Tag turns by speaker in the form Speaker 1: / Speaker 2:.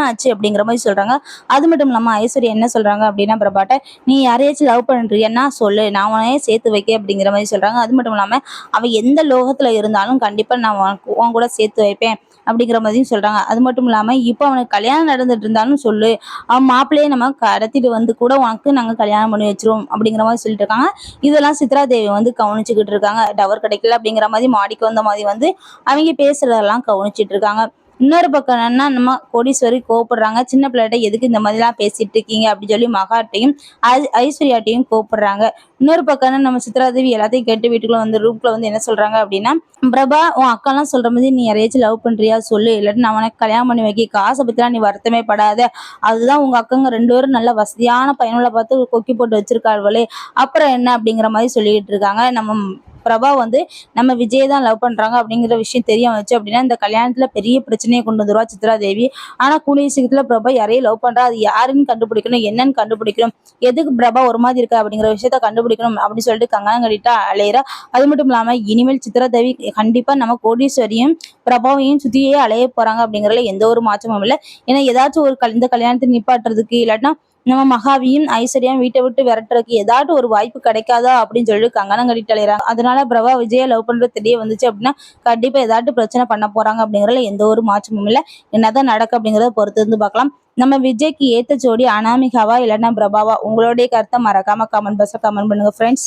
Speaker 1: என்ன ஆச்சு அப்படிங்கிற மாதிரி சொல்றாங்க. அது மட்டும் இல்லாமல் ஐஸ்வர்யா என்ன சொல்றாங்க அப்படின்னா பிரபாட்ட நீ யாரையாச்சும் லவ் பண்ணுறியன்னா சொல்லு. நான் உனையே சேர்த்து வைக்க அப்படிங்கிற மாதிரி சொல்கிறாங்க அது மட்டும் இல்லாமல் அவன் எந்த லோகத்தில் இருந்தாலும் கண்டிப்பாக நான் உனக்கு- உன் கூட சேர்த்து வைப்பேன் அப்படிங்கிற மாதிரியும் சொல்றாங்க. அது மட்டும் இல்லாமல் இப்போ அவனுக்கு கல்யாணம் நடந்துட்டு இருந்தாலும் சொல்லு. அவன் மாப்பிள்ளையே நம்ம கடத்திட்டு வந்து கூட உனக்கு நாங்கள் கல்யாணம் பண்ணி வச்சிருவோம் அப்படிங்கிற மாதிரி சொல்லிட்டு இருக்காங்க. இதெல்லாம் சித்ரா தேவி வந்து கவனிச்சுக்கிட்டு இருக்காங்க. டவர் கிடைக்கல அப்படிங்கிற மாதிரி மாடிக்கு வந்த மாதிரி வந்து அவங்க பேசுறதெல்லாம் கவனிச்சிட்டு இருக்காங்க. இன்னொரு பக்கம் என்னன்னா நம்ம கோடீஸ்வரி கோவப்படுறாங்க. சின்ன பிள்ளைகிட்ட எதுக்கு இந்த மாதிரிலாம் பேசிட்டு இருக்கீங்க? அப்படின்னு சொல்லி மகாட்டையும் ஐ- ஐஸ்வர்யாட்டையும் கோவப்படுறாங்க. இன்னொரு பக்கம் நம்ம சித்ராதேவி எல்லாத்தையும் கேட்டு வீட்டுக்குள்ள வந்து ரூம்குள்ள வந்து என்ன சொல்றாங்க அப்படின்னா பிரபா உன் அக்காலாம் சொல்ற மாதிரி நீ யாரையாச்சும் லவ் பண்றியா? சொல்லு. இல்லாட்டி நான் உனக்கு கல்யாணம் பண்ணி வைக்க காசை பத்திலாம் நீ வருத்தமே படாத. அதுதான் உங்க அக்காங்க ரெண்டு பேரும் நல்ல வசதியான பயனுள்ள பார்த்து கொக்கி போட்டு வச்சிருக்காள்வளே அப்புறம் என்ன அப்படிங்கிற மாதிரி சொல்லிட்டு இருக்காங்க. நம்ம பிரபா வந்து நம்ம விஜய் தான் லவ் பண்றாங்க அப்படிங்கிற விஷயம் தெரிய வச்சு அப்படின்னா இந்த கல்யாணத்துல பெரிய பிரச்சனையை கொண்டு வந்துருவா சித்ரா தேவி. ஆனா கூடிய சீக்கிரத்துல பிரபா யாரையும் லவ் பண்றா? அது யாருன்னு கண்டுபிடிக்கணும் என்னன்னு கண்டுபிடிக்கணும். எதுக்கு பிரபா ஒரு மாதிரி இருக்கா அப்படிங்கிற விஷயத்த கண்டுபிடிக்கணும் அப்படின்னு சொல்லிட்டு கங்கணம் கட்டிட்டு அலையிறா. அது மட்டும் இல்லாம இனிமேல் சித்ரா தேவி கண்டிப்பா நம்ம கோடீஸ்வரியும் பிரபாவையும் சுத்தியே அலைய போறாங்க அப்படிங்கறதுல எந்த ஒரு மாற்றமும் இல்லை. ஏன்னா ஏதாச்சும் ஒரு கல்- இந்த கல்யாணத்தை நிப்பாட்டுறதுக்கு இல்லாட்டினா நம்ம மகாவியும் ஐஸ்வர்யாவும் வீட்டை விட்டு விரட்டுறதுக்கு ஏதாவது ஒரு வாய்ப்பு கிடைக்காதா அப்படின்னு சொல்லிட்டு கங்கணம் கட்டிட்டு அலையிறாங்க. அதனால பிரபா விஜய லவ் பண்றது தெரிய வந்துச்சு அப்படின்னா கண்டிப்பா ஏதாட்டும் பிரச்சனை பண்ண போறாங்க அப்படிங்கறதுல எந்த ஒரு மாற்றமும் இல்லை. என்னதான் நடக்கு அப்படிங்கறத பொறுத்து இருந்து பார்க்கலாம். நம்ம விஜய்க்கு ஏத்த ஜோடி அனாமிகாவா இல்லைன்னா பிரபாவா? உங்களுடைய கருத்தை மறக்காம கமெண்ட் பஸ்ஸை கமெண்ட் பண்ணுங்க ஃப்ரெண்ட்ஸ்